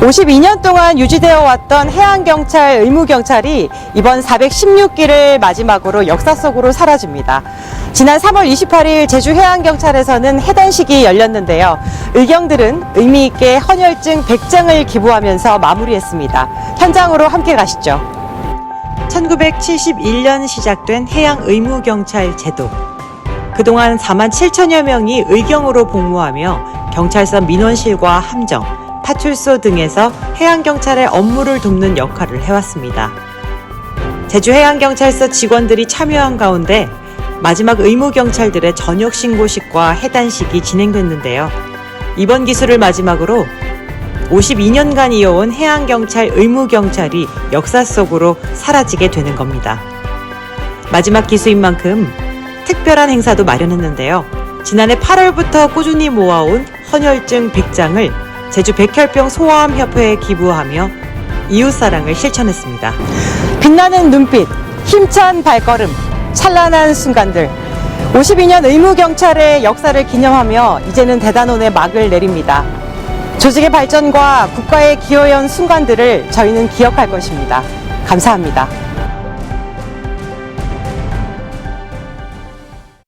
52년 동안 유지되어 왔던 해양경찰 의무경찰이 이번 416기를 마지막으로 역사 속으로 사라집니다. 지난 3월 28일 제주해양경찰에서는 해단식이 열렸는데요. 의경들은 의미있게 헌혈증 100장을 기부하면서 마무리했습니다. 현장으로 함께 가시죠. 1971년 시작된 해양의무경찰 제도. 그동안 4만 7천여 명이 의경으로 복무하며 경찰서 민원실과 함정, 파출소 등에서 해양경찰의 업무를 돕는 역할을 해왔습니다. 제주해양경찰서 직원들이 참여한 가운데 마지막 의무경찰들의 저녁 신고식과 해단식이 진행됐는데요. 이번 기술을 마지막으로 52년간 이어온 해양경찰 의무경찰이 역사 속으로 사라지게 되는 겁니다. 마지막 기수인 만큼 특별한 행사도 마련했는데요. 지난해 8월부터 꾸준히 모아온 헌혈증 100장을 제주 백혈병 소아암 협회에 기부하며 이웃 사랑을 실천했습니다. 빛나는 눈빛, 힘찬 발걸음, 찬란한 순간들. 52년 의무 경찰의 역사를 기념하며 이제는 대단원의 막을 내립니다. 조직의 발전과 국가의 기여연 순간들을 저희는 기억할 것입니다. 감사합니다.